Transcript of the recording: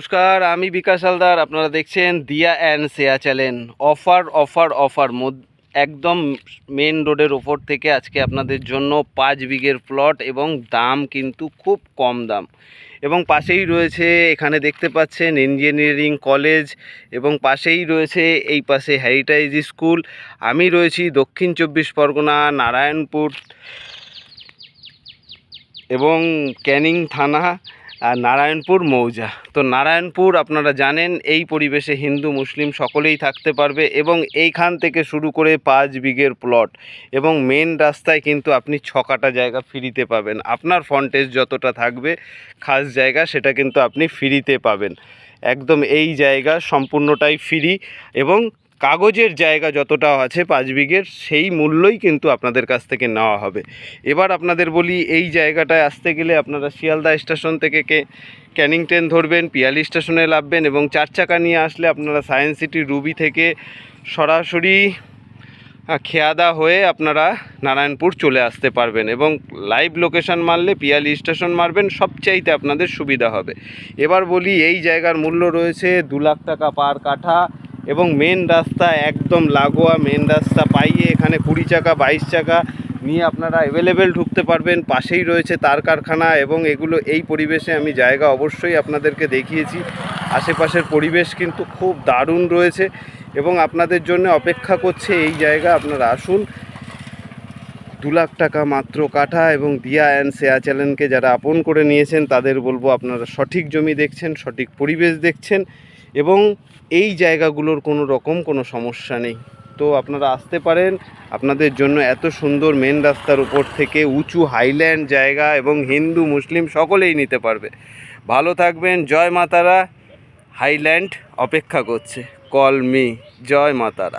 নমস্কার, আমি বিকাশ হালদার। আপনারা দেখছেন Diya and Seya channel. Offer offer offer একদম মেন রোডের ওপর থেকে আজকে আপনাদের জন্য পাঁচ বিঘের প্লট এবং দাম কিন্তু খুব কম দাম। এবং পাশেই রয়েছে, এখানে দেখতে পাচ্ছেন ইঞ্জিনিয়ারিং কলেজ এবং পাশেই রয়েছে এই পাশে হেরিটেজ স্কুল আমি রয়েছি দক্ষিণ চব্বিশ পরগনা, নারায়ণপুর এবং ক্যানিং থানা। আর নারায়ণপুর মৌজা। তো নারায়ণপুর আপনারা জানেন, এই পরিবেশে হিন্দু, মুসলিম সকলেই থাকতে পারবে এবং এইখান থেকে শুরু করে পাঁচ বিঘের প্লট এবং মেন রাস্তায় কিন্তু আপনি ছকাটা জায়গা ফ্রিতে পাবেন। আপনার ফন্টেজ যতটা থাকবে, খাস জায়গা সেটা কিন্তু আপনি ফ্রিতে পাবেন। একদম এই জায়গা সম্পূর্ণটাই ফ্রি এবং কাগজের জায়গা যতটা আছে পাঁচ বিঘের, সেই মূল্যই কিন্তু আপনাদের কাছ থেকে নেওয়া হবে। এবার আপনাদের বলি, এই জায়গাটায় আসতে গেলে আপনারা শিয়ালদা স্টেশন থেকে কে, ক্যানিং ট্রেন ধরবেন, পিয়ালি স্টেশনে লাভবেন এবং চার চাকা নিয়ে আসলে আপনারা সায়েন্স সিটি, রুবি থেকে সরাসরি খেয়াদা হয়ে আপনারা নারায়ণপুর চলে আসতে পারবেন এবং লাইভ লোকেশন মারলে পিয়ালি স্টেশন মারবেন, সবচাইতে আপনাদের সুবিধা হবে। এবার বলি, এই জায়গার মূল্য রয়েছে দু লাখ টাকা পার কাঠা। এবং মেন রাস্তা, একদম লাগোয়া মেন রাস্তা, পাইয়ে এখানে কুড়ি চাকা, বাইশ চাকা নিয়ে আপনারা অ্যাভেলেবেল ঢুকতে পারবেন। পাশেই রয়েছে তার কারখানা এবং এগুলো এই পরিবেশে আমি জায়গা অবশ্যই আপনাদেরকে দেখিয়েছি। আশেপাশের পরিবেশ কিন্তু খুব দারুণ রয়েছে এবং আপনাদের জন্য অপেক্ষা করছে এই জায়গা। আপনারা আসুন। দু লাখ টাকা মাত্র কাঠা এবং দিয়া অ্যান্ড সেয়া চ্যানেলকে যারা আপন করে নিয়েছেন, তাদের বলব আপনারা সঠিক জমি দেখছেন, সঠিক পরিবেশ দেখছেন। এবং এই জায়গাগুলোর কোনো রকম কোনো সমস্যা নেই। তো আপনারা আসতে পারেন, আপনাদের জন্য এত সুন্দর মেন রাস্তার উপর থেকে উঁচু হাইল্যান্ড জায়গা এবং হিন্দু, মুসলিম সকলেই নিতে পারবে। ভালো থাকবেন, জয় মাতারা। হাইল্যান্ড অপেক্ষা করছে। কল মি জয় মাতারা।